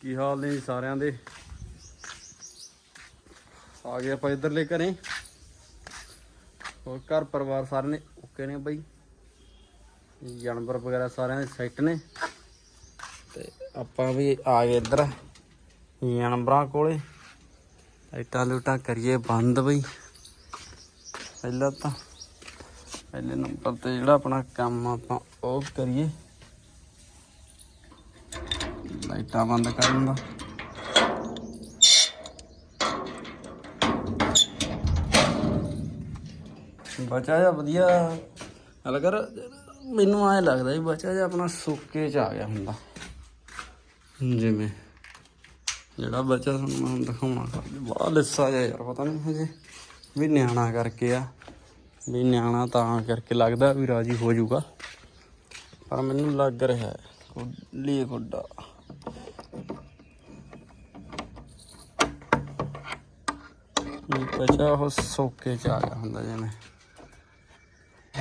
ਕੀ ਹਾਲ ਨੇ ਸਾਰਿਆਂ ਦੇ? ਆ ਗਏ ਆਪਾਂ ਇਧਰਲੇ ਘਰੇ। ਹੋਰ ਘਰ ਪਰਿਵਾਰ ਸਾਰੇ ਨੇ ਓਕੇ ਨੇ ਬਈ? ਜਾਨਵਰ ਵਗੈਰਾ ਸਾਰਿਆਂ ਦੇ ਸੈੱਟ ਨੇ। ਤੇ ਆਪਾਂ ਵੀ ਆ ਗਏ ਇੱਧਰ ਜਾਨਵਰਾਂ ਕੋਲੇ। ਲਾਈਟਾਂ ਲੂਟਾਂ ਕਰੀਏ ਬੰਦ ਬਈ। ਪਹਿਲਾਂ ਤਾਂ ਪਹਿਲੇ ਨੰਬਰ ਤੇ ਜਿਹੜਾ ਆਪਣਾ ਕੰਮ ਆਪਾਂ ਉਹ ਕਰੀਏ। ਲਾਈਟਾਂ ਬੰਦ ਕਰਨ ਦਾ ਬਚਾ ਜਾ ਵਧੀਆ। ਹਲ ਕਰ, ਮੈਨੂੰ ਐ ਲੱਗਦਾ ਵੀ ਬਚਾ ਜਾ ਆਪਣਾ ਸੁੱਕੇ ਚ ਆ ਗਿਆ ਹੁੰਦਾ। ਜਿਵੇਂ ਜਿਹੜਾ ਬੱਚਾ ਤੁਹਾਨੂੰ ਮੈਂ ਹੁਣ ਦਿਖਾਉਣਾ ਕਰ ਬੜਾ ਲਿੱਸਾ ਜਿਹਾ ਯਾਰ, ਪਤਾ ਨਹੀਂ ਹਜੇ ਵੀ ਨਿਆਣਾ ਕਰਕੇ ਆ। ਵੀ ਨਿਆਣਾ ਤਾਂ ਕਰਕੇ ਲੱਗਦਾ ਵੀ ਰਾਜੀ ਹੋ ਜਾਊਗਾ। ਪਰ ਮੈਨੂੰ ਲੱਗ ਰਿਹਾ ਹੈ ਕੁੱਲੀ ਗੁੱਡਾ ਬੱਚਾ ਉਹ ਸੋਕੇ ਚ ਆ ਗਿਆ ਹੁੰਦਾ ਜਿਵੇਂ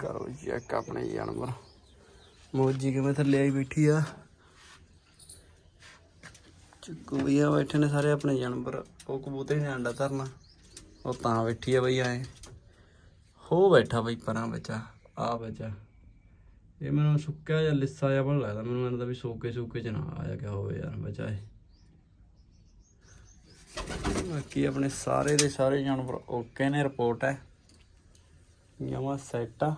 ਕਰੋ ਚੈੱਕ ਆਪਣੇ ਜਾਨਵਰ। ਮੋਜੀ ਕਿਵੇਂ ਥੱਲੇ ਆਈ ਬੈਠੀ ਆ? ਚੁੱਕੂ ਭਈਆ ਬੈਠੇ ਨੇ ਸਾਰੇ ਆਪਣੇ ਜਾਨਵਰ। ਉਹ ਕਬੂਤਰ ਨੇ ਅੰਡਾ ਧਰਨਾ। ਉਹ ਤਾਂ ਬੈਠੀ ਆ ਬਈ ਐ ਹੋ ਬੈਠਾ ਬਈ ਪਰਾਂ ਬਚਾ ਆ ਬੱਚਾ ਇਹ ਮੈਨੂੰ ਸੁੱਕਿਆ ਜਾਂ ਲਿੱਸਾ ਜਿਹਾ ਬਣ ਲੱਗਦਾ। ਮੈਨੂੰ ਲੱਗਦਾ ਵੀ ਸੋਕੇ ਸੋਕੇ ਚ ਨਾ ਆਇਆ ਗਿਆ ਹੋਵੇ ਯਾਰ, ਬੱਚਾ ਇਹ। ਬਾਕੀ ਆਪਣੇ ਸਾਰੇ ਦੇ ਸਾਰੇ ਜਾਨਵਰ ਓਕੇ ਨੇ, ਰਿਪੋਰਟ ਹੈ। ਜਮਾ ਸੈੱਟ ਆ।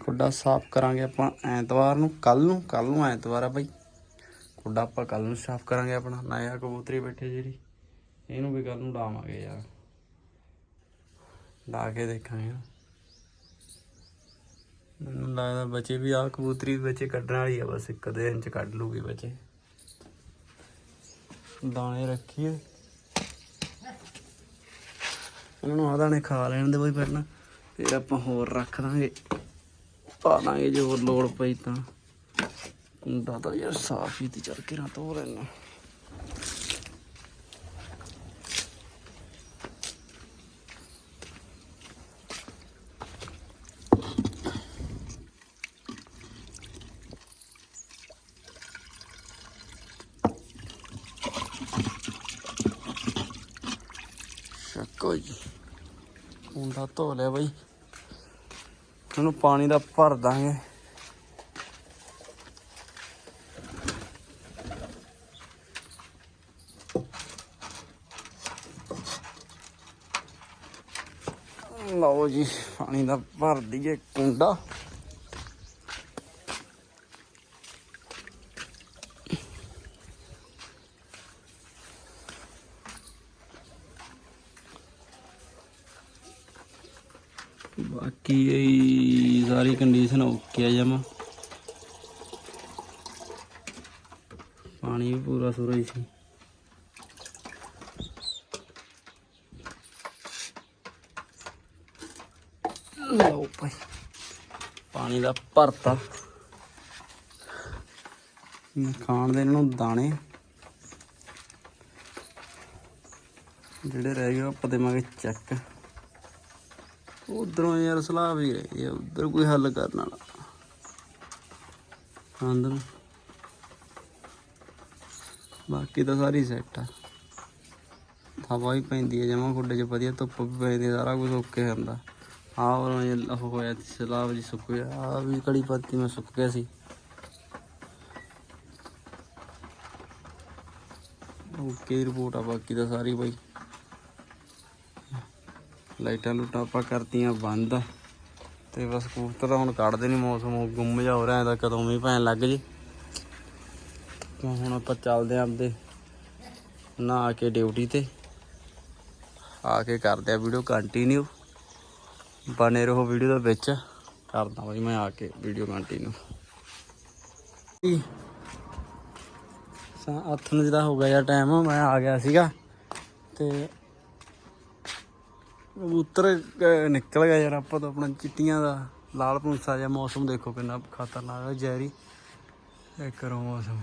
ਖੁੱਡਾ ਸਾਫ਼ ਕਰਾਂਗੇ ਆਪਾਂ ਐਤਵਾਰ ਨੂੰ, ਕੱਲ ਨੂੰ ਕੱਲ ਨੂੰ ਐਤਵਾਰ ਆ ਬਾਈ। ਖੁੱਡਾ ਆਪਾਂ ਕੱਲ ਨੂੰ ਸਾਫ਼ ਕਰਾਂਗੇ ਆਪਣਾ ਨਇਆ ਕਬੂਤਰੀ ਬੈਠੇ ਜਿਹੜੀ, ਇਹਨੂੰ ਵੀ ਕੱਲ ਨੂੰ ਲਾਵਾਂਗੇ ਯਾਰ। ਲਾ ਕੇ ਦੇਖਾਂਗੇ। ਮੈਨੂੰ ਲੱਗਦਾ ਬੱਚੇ ਵੀ ਆ ਕਬੂਤਰੀ ਵੀ ਬੱਚੇ ਕੱਢਣ ਵਾਲੀ ਆ, ਬਸ ਇੱਕ ਅੱਧੇ ਦਿਨ ਚ ਕੱਢ ਲੂਗੀ ਬੱਚੇ। ਦਾਣੇ ਰੱਖੀਏ। ਇਹਨਾਂ ਨੂੰ ਆ ਦਾਣੇ ਖਾ ਲੈਣ ਦੇ ਬਈ ਪਹਿਲਾਂ, ਫਿਰ ਆਪਾਂ ਹੋਰ ਰੱਖ ਦਾਂਗੇ। ਪਾ ਦਾਂਗੇ ਜੇ ਹੋਰ ਲੋੜ ਪਈ ਤਾਂ। ਕੁੰਡਾ ਤਾਂ ਯਾਰ ਸਾਫ਼ ਹੀ ਤੇ, ਚੱਲ ਕੇ ਨਾ ਧੋ ਲੈਣਾ ਸ਼ੱਕੋ ਜੀ ਕੁੰਡਾ ਧੋ ਲਿਆ ਬਾਈ। ਇਹਨੂੰ ਪਾਣੀ ਦਾ ਭਰ ਦਾਂਗੇ। ਲਓ ਜੀ, ਪਾਣੀ ਦਾ ਭਰ ਦਈਏ ਕੁੰਡਾ। ਬਾਕੀ ਸਾਰੀ ਕੰਡੀਸ਼ਨ ਓਕੇ ਆ ਜਮਾ। ਪਾਣੀ ਵੀ ਪੂਰਾ ਸੁਰਾ ਹੀ ਸੀ। ਲਓ ਭਾਈ, ਪਾਣੀ ਦਾ ਭਰਤਾ। ਖਾਣ ਦੇ ਇਹਨਾਂ ਨੂੰ ਦਾਣੇ। ਜਿਹੜੇ ਰਹਿ ਗਏ ਉਹ ਆਪਾਂ ਦੇਵਾਂਗੇ ਚੱਕ ਉਧਰੋਂ ਯਾਰ ਸਲਾਹ ਵੀ ਰਹੀ ਹੈ ਉਧਰ ਕੋਈ ਹੱਲ ਕਰਨ ਵਾਲਾ। ਅੰਦਰ ਬਾਕੀ ਤਾਂ ਸਾਰੀ ਸੈੱਟ ਆ। ਹਵਾ ਹੀ ਪੈਂਦੀ ਹੈ ਜਮਾ ਖੁੱਡੇ 'ਚ ਵਧੀਆ ਧੁੱਪ ਵੀ ਪੈਂਦੀ ਹੈ, ਸਾਰਾ ਕੁਝ ਓਕੇ ਹੁੰਦਾ। ਆਹ ਉਹ ਇਹ ਹੋਇਆ ਸੀ ਸਲਾਹ ਜੀ ਸੁੱਕ ਗਿਆ। ਆ ਵੀ ਕੜੀ ਪੱਤੀ ਮੈਂ ਸੁੱਕ ਗਿਆ ਸੀ। ਓਕੇ ਰਿਪੋਰਟ ਆ ਬਾਕੀ ਤਾਂ ਸਾਰੀ ਬਾਈ। ਲਾਈਟਾਂ ਲੂਟਾਂ ਆਪਾਂ ਕਰਤੀਆਂ ਬੰਦ। ਤੇ ਬਸ ਕਬੂਤਰ ਤਾਂ ਹੁਣ ਕੱਢਦੇ ਨਹੀਂ ਮੌਸਮ ਗੁੰਮ ਜਾ ਹੋ ਰਿਹਾ ਇਹਦਾ ਕਦੋਂ ਵੀ ਭੈਣ ਲੱਗ ਜੇ। ਤਾਂ ਹੁਣ ਆਪਾਂ ਚੱਲਦੇ ਆਂ ਆਪਦੇ ਨਹਾ ਕੇ ਡਿਊਟੀ ਤੇ। ਆ ਕੇ ਕਰਦੇ ਆ ਵੀਡੀਓ ਕੰਟੀਨਿਊ ਬਣੇ ਰਹੋ ਵੀਡੀਓ ਦੇ ਵਿੱਚ। ਕਰਦਾ ਬਾਈ ਮੈਂ ਆ ਕੇ ਵੀਡੀਓ ਕੰਟੀਨਿਊ ਸਾ ਅੱਠ ਨੂੰ ਜਿਹੜਾ ਹੋ ਗਿਆ ਯਾਰ ਟਾਈਮ ਮੈਂ ਆ ਗਿਆ ਸੀਗਾ। ਤੇ ਕਬੂਤਰ ਅਹ, ਨਿਕਲ ਗਿਆ ਯਾਰ ਆਪਾਂ ਤਾਂ ਆਪਣਾ ਚਿੱਟੀਆਂ ਦਾ ਲਾਲ ਪੂੰਸਾ ਜਿਹਾ ਮੌਸਮ ਦੇਖੋ ਕਿੰਨਾ ਖਤਰਨਾਕ ਹੈ ਜ਼ਹਿਰੀ। ਇਹ ਕਰੋ ਮੌਸਮ।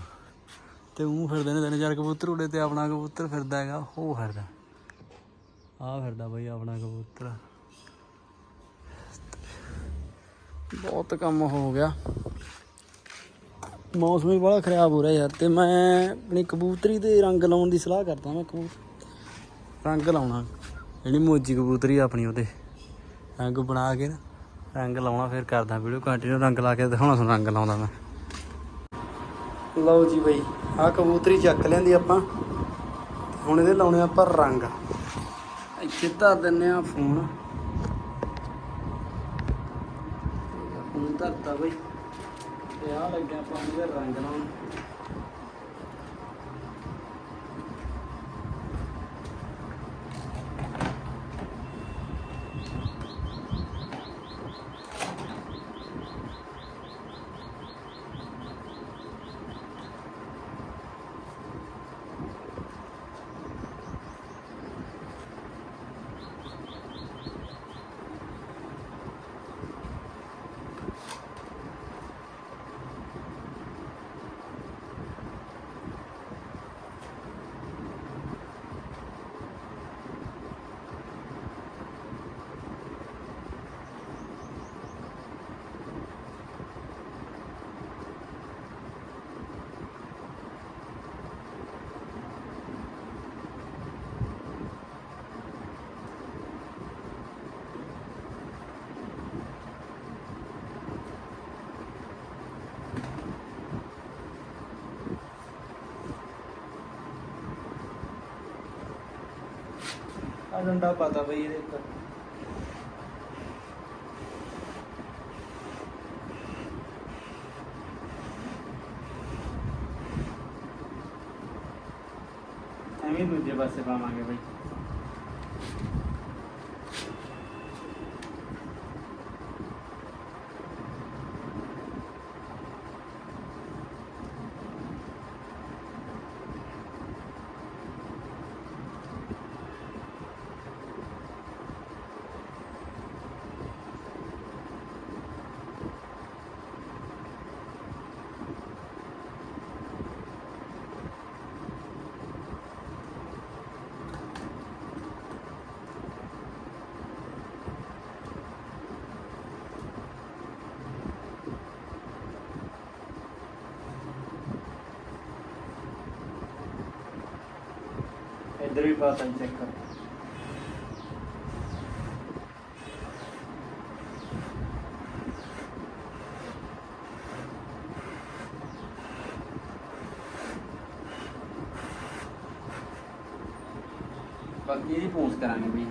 ਤੇ ਉਹ ਫਿਰਦੇ ਨੇ ਤਿੰਨ ਚਾਰ ਕਬੂਤਰ ਉੜੇ ਤੇ ਆਪਣਾ ਕਬੂਤਰ ਫਿਰਦਾ ਹੈਗਾ ਉਹ ਫਿਰਦਾ। ਆ ਫਿਰਦਾ ਬਈ ਆਪਣਾ ਕਬੂਤਰ। ਬਹੁਤ ਕੰਮ ਹੋ ਗਿਆ। ਮੌਸਮ ਵੀ ਬੜਾ ਖਰਾਬ ਹੋ ਰਿਹਾ ਯਾਰ ਤੇ ਮੈਂ ਆਪਣੀ ਕਬੂਤਰੀ 'ਤੇ ਰੰਗ ਲਾਉਣ ਦੀ ਸਲਾਹ ਕਰਦਾ ਮੈਂ ਕਬੂਤਰ ਰੰਗ ਲਾਉਣਾ। ਜਿਹੜੀ ਮੋਜੀ ਕਬੂਤਰੀ ਆ ਆਪਣੀ ਉਹਦੇ। ਰੰਗ ਬਣਾ ਕੇ ਨਾ, ਰੰਗ ਲਾਉਣਾ ਫਿਰ ਕਰਦਾ ਵੀਡੀਓ ਕੰਟੀਨਿਊ ਰੰਗ ਲਾ ਕੇ ਦਿਖਾਉਣਾ ਤੁਹਾਨੂੰ ਰੰਗ ਲਾਉਂਦਾ ਮੈਂ। ਲਓ ਜੀ ਬਈ, ਆਹ ਕਬੂਤਰੀ ਚੱਕ ਲਿਆਂਦੀ ਆਪਾਂ। ਹੁਣ ਇਹਦੇ ਲਾਉਣੇ ਆਪਾਂ ਰੰਗ। ਇੱਥੇ ਧਰ ਦਿੰਨੇ ਆ ਫੋਨ। ਫੋਨ ਧਰਤਾ ਬਈ। ਤੇ ਆ ਲੱਗਿਆ ਆਪਾਂ ਇਹਦੇ ਰੰਗ ਲਾਉਣ। ਆ ਡੰਡਾ ਪਤਾ ਬਈ ਇਹਦੇ ਉੱਪਰ। ਐਵੇਂ ਦੂਜੇ ਪਾਸੇ ਪਾਵਾਂਗੇ ਬਈ। ਇੱਧਰ ਵੀ ਪਾਤਾ ਚੈੱਕ ਕਰ। ਬਾਕੀ ਇਹਦੀ ਪੂੰਛ ਕਰਾਂਗੇ ਵੀ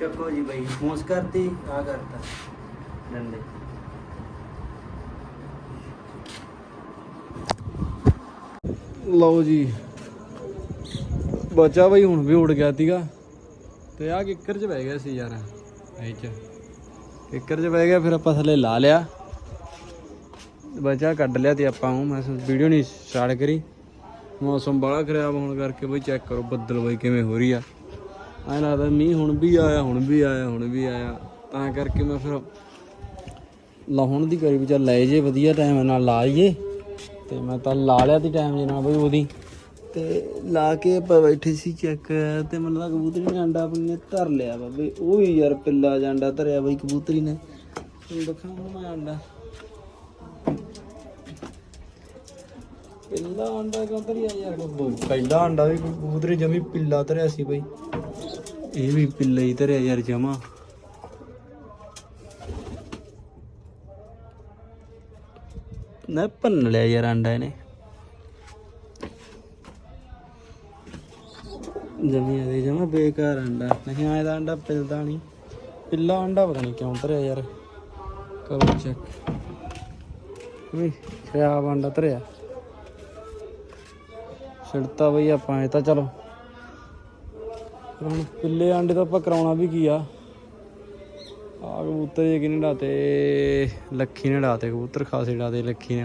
ਚੱਕੋ ਜੀ ਬਈ ਪੂੰਛ ਕਰਤੀ ਆ ਕਰਤਾ, ਡੰਡੇ। ਲਓ ਜੀ, ਬੱਚਾ ਬਈ ਹੁਣ ਵੀ ਉੜ ਗਿਆ ਸੀਗਾ, ਤੇ ਆ ਕਿੱਕਰ ਚ ਬਹਿ ਗਿਆ ਸੀ ਯਾਰ ਇਹ ਚ। ਕਿੱਕਰ ਚ ਬਹਿ ਗਿਆ, ਫਿਰ ਆਪਾਂ ਥੱਲੇ ਲਾ ਲਿਆ। ਬੱਚਾ ਕੱਢ ਲਿਆ ਤੇ ਆਪਾਂ ਉਹ, ਮੈਂ ਵੀਡੀਓ ਨਹੀਂ ਸਟਾਰਟ ਕਰੀ। ਮੌਸਮ ਬੜਾ ਖਰਾਬ ਹੋਣ ਕਰਕੇ ਬਈ ਚੈੱਕ ਕਰੋ ਬੱਦਲ ਬਈ ਕਿਵੇਂ ਹੋ ਰਹੀ ਆ। ਐਂ ਲੱਗਦਾ ਮੀਂਹ ਹੁਣ ਵੀ ਆਇਆ, ਹੁਣ ਵੀ ਆਇਆ, ਹੁਣ ਵੀ ਆਇਆ। ਤਾਂ ਕਰਕੇ ਮੈਂ ਫਿਰ ਲਾਉਣ ਦੀ ਕਰੀ ਵੀ ਚੱਲ ਲੈ ਜੇ, ਵਧੀਆ ਟਾਈਮ ਨਾਲ ਲਾ ਲਈਏ ਤੇ ਮੈਂ ਤਾਂ ਲਾ ਲਿਆ ਤੀ ਟਾਈਮ ਦੇ ਨਾਲ ਬਈ ਉਹਦੀ। ਤੇ ਲਾ ਕੇ ਆਪਾਂ ਬੈਠੇ ਸੀ ਚੈੱਕ ਤੇ ਮੈਨੂੰ ਲੱਗਾ ਕਬੂਤਰੀ ਨੇ ਅੰਡਾ ਆਪਣੀ ਧਰ ਲਿਆ ਵਾ ਬਈ ਉਹ ਵੀ ਯਾਰ ਪਿੱਲਾ ਜਾਂਦਾ ਧਰਿਆ ਬਈ ਕਬੂਤਰੀ ਨੇ। ਤੁਹਾਨੂੰ ਦਿਖਾਵਾਂ ਮੈਂ ਅੰਡਾ। ਪਿੱਲਾ ਅੰਡਾ ਕਿਉਂ ਧਰਿਆ ਯਾਰ? ਪਹਿਲਾ ਅੰਡਾ ਵੀ ਕਬੂਤਰੀ ਜਮੀ ਪਿੱਲਾ ਧਰਿਆ ਸੀ ਬਈ। ਇਹ ਵੀ ਪਿੱਲਾ ਹੀ ਧਰਿਆ ਯਾਰ ਜਮਾ। ਨਾ ਭੰਨ ਲਿਆ ਯਾਰ ਅੰਡਾ ਇਹਨੇ। ਜਮੀ ਆ ਜਮਾ ਬੇਕਾਰ ਅੰਡਾ ਨਹੀਂ ਆਇਆ ਦਾ ਅੰਡਾ ਪਿਲਦਾ ਨਹੀਂ। ਪਿੱਲਾ ਅੰਡਾ ਪਤਾ ਨਹੀਂ ਕਿਉਂ ਧਰਿਆ ਯਾਰ। ਕਰੋ ਚੈੱਕ। ਵੀ ਖਰਾਬ ਆਂਡਾ ਧਰਿਆ। ਛਿੜਤਾ ਬਈ ਆਪਾਂ, ਇਹ ਤਾਂ ਚਲੋ। ਹੁਣ ਪਿੱਲੇ ਆਂਡੇ ਤਾਂ ਆਪਾਂ ਕਰਾਉਣਾ ਵੀ ਕੀ ਆ? ਆ ਕਬੂਤਰ ਜੇ ਕਿਨੇ ਡਾਤੇ? ਲੱਖੀ ਨੇ ਡਾਤੇ, ਕਬੂਤਰ ਖਾਸੇ ਡਾਤੇ ਲੱਖੀ ਨੇ।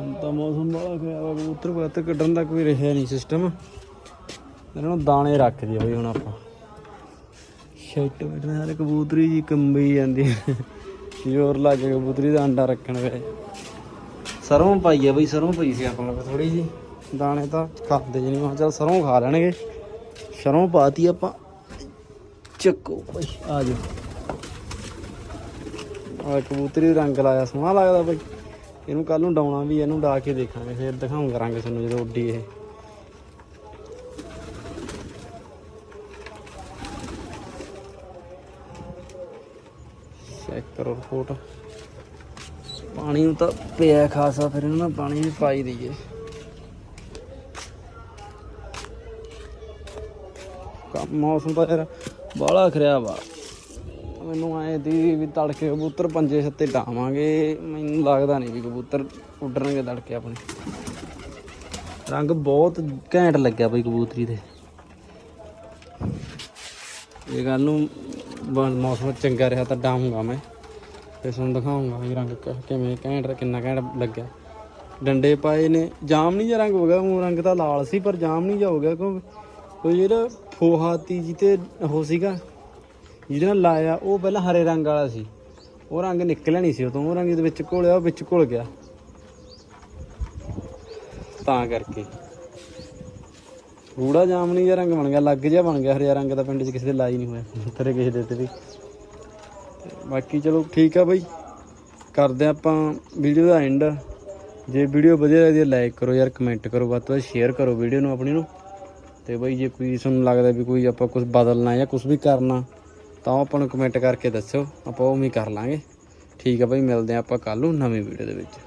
ਹੁਣ ਤਾਂ ਮੌਸਮ ਬੜਾ ਖਰਾਬ ਆ, ਕਬੂਤਰ ਬਾਤ ਕੱਢਣ ਦਾ ਕੋਈ ਰਿਹਾ ਨਹੀਂ ਸਿਸਟਮ ਇਹਨਾਂ ਨੂੰ ਦਾਣੇ ਰੱਖ ਦਿਓ ਬਈ ਹੁਣ ਆਪਾਂ। ਸ਼ੈਟ ਬੈਠਣਾ ਸਾਰੇ ਕਬੂਤਰੀ ਜੀ, ਕੰਬੀ ਜਾਂਦੀ। ਜ਼ੋਰ ਲਾ ਕੇ ਕਬੂਤਰੀ ਦਾ ਅੰਡਾ ਰੱਖਣ ਵੇ। ਸਰੋਂ ਪਾਈ ਆ ਬਈ, ਸਰੋਂ ਪਈ ਸੀ ਆਪਾਂ ਕੋਲ ਥੋੜੀ ਜੀ ਦਾਣੇ ਤਾਂ ਖਾਂਦੇ ਜੀ ਨਹੀਂ। ਮੈਂ ਕਿਹਾ ਚੱਲ ਸਰੋਂ ਖਾ ਲੈਣਗੇ। ਸਰੋਂ ਪਾਤੀ ਆਪਾਂ। ਚੱਕੋ ਬਈ ਆ ਜਾਓ। ਆ ਕਬੂਤਰੀ ਰੰਗ ਲਾਇਆ, ਸੋਹਣਾ ਲੱਗਦਾ ਬਈ ਇਹਨੂੰ ਕੱਲ ਨੂੰ ਡਾਉਣਾ ਵੀ, ਇਹਨੂੰ ਡਾ ਕੇ ਦੇਖਾਂਗੇ। ਫਿਰ ਦਿਖਾਉਂਗਾ ਰੰਗ ਤੁਹਾਨੂੰ ਜਦੋਂ ਉੱਡੀ ਇਹ। ਚੈੱਕ ਕਰੋ ਰਿਪੋਰਟ ਪਾਣੀ ਨੂੰ ਤਾਂ ਪਿਆ ਖਾਸਾ, ਫਿਰ ਇਹਨਾਂ ਪਾਣੀ ਵੀ ਪਾਈ ਦਈਏ। ਕੰਮ, ਮੌਸਮ ਤਾਂ ਯਾਰ ਬਾਹਲਾ ਖਰਾਬ ਵਾ ਮੈਨੂੰ ਐ ਦੀ ਵੀ ਤੜਕੇ ਕਬੂਤਰ ਪੰਜੇ ਸੱਤੇ ਡਾਵਾਂਗੇ ਮੈਨੂੰ ਲੱਗਦਾ ਨਹੀਂ ਵੀ ਕਬੂਤਰ ਉੱਡਣਗੇ ਤੜਕੇ ਆਪਣੇ। ਰੰਗ ਬਹੁਤ ਘੈਂਟ ਲੱਗਿਆ ਬਈ ਕਬੂਤਰੀ ਦੇ ਇਹ ਗੱਲ ਨੂੰ ਮੌਸਮ ਚੰਗਾ ਰਿਹਾ ਤਾਂ ਡਾਊਂਗਾ ਮੈਂ। ਤੇ ਤੁਹਾਨੂੰ ਦਿਖਾਉਂਗਾ ਵੀ ਰੰਗ ਕਿਵੇਂ ਘੈਂਟ, ਕਿੰਨਾ ਘੈਂਟ ਲੱਗਿਆ। ਡੰਡੇ ਪਾਏ ਨੇ ਜਾਮਨੀ ਜਿਹਾ ਰੰਗ ਹੋ ਗਿਆ, ਉਹ ਰੰਗ ਤਾਂ ਲਾਲ ਸੀ, ਪਰ ਜਾਮਨੀ ਜਿਹਾ ਹੋ ਗਿਆ ਕਿਉਂਕਿ ਕੋਈ ਜਿਹੜਾ ਫੋਹਾਤੀ ਜਿੱਤੇ ਉਹ ਸੀਗਾ ਜਿਹਦੇ ਨਾਲ ਲਾਇਆ, ਉਹ ਪਹਿਲਾਂ ਹਰੇ ਰੰਗ ਵਾਲਾ ਸੀ। ਉਹ ਰੰਗ ਨਿਕਲਿਆ ਨਹੀਂ ਸੀ ਉਦੋਂ ਉਹ ਰੰਗ ਦੇ ਵਿੱਚ ਘੋਲਿਆ, ਉਹ ਵਿੱਚ ਘੁਲ ਗਿਆ। ਤਾਂ ਕਰਕੇ। ਗੂੜਾ ਜਾਮਨੀ ਜਿਹਾ ਰੰਗ ਬਣ ਗਿਆ, ਲੱਗ ਜਿਹਾ ਬਣ ਗਿਆ ਹਰਿਆ ਰੰਗ ਦਾ ਪਿੰਡ 'ਚ ਕਿਸੇ ਦੇ ਲਾਈ ਨਹੀਂ ਹੋਇਆ ਤੇਰੇ ਕਿਸੇ ਦੇ ਤੇ ਵੀ। ਬਾਕੀ ਚਲੋ ਠੀਕ ਆ ਬਈ। ਕਰਦੇ ਆਪਾਂ ਵੀਡੀਓ ਦਾ ਐਂਡ ਜੇ ਵੀਡੀਓ ਵਧੀਆ ਲੱਗਦੀ ਹੈ ਲਾਈਕ ਕਰੋ ਯਾਰ ਕਮੈਂਟ ਕਰੋ, ਵੱਧ ਤੋਂ ਵੱਧ ਸ਼ੇਅਰ ਕਰੋ ਵੀਡੀਓ ਨੂੰ ਆਪਣੀ ਨੂੰ। ਤੇ ਬਈ ਜੇ ਕੋਈ ਤੁਹਾਨੂੰ ਲੱਗਦਾ ਵੀ ਕੋਈ ਆਪਾਂ ਕੁਝ ਬਦਲਣਾ ਜਾਂ ਕੁਝ ਵੀ ਕਰਨਾ, ਤਾਂ ਉਹ ਆਪਾਂ ਨੂੰ ਕਮੈਂਟ ਕਰਕੇ ਦੱਸਿਓ, ਆਪਾਂ ਉਵੇਂ ਹੀ ਕਰ ਲਾਂਗੇ। ਠੀਕ ਆ ਬਈ, ਮਿਲਦੇ ਆ ਆਪਾਂ ਕੱਲ ਨੂੰ ਨਵੀਂ ਵੀਡੀਓ ਦੇ ਵਿੱਚ।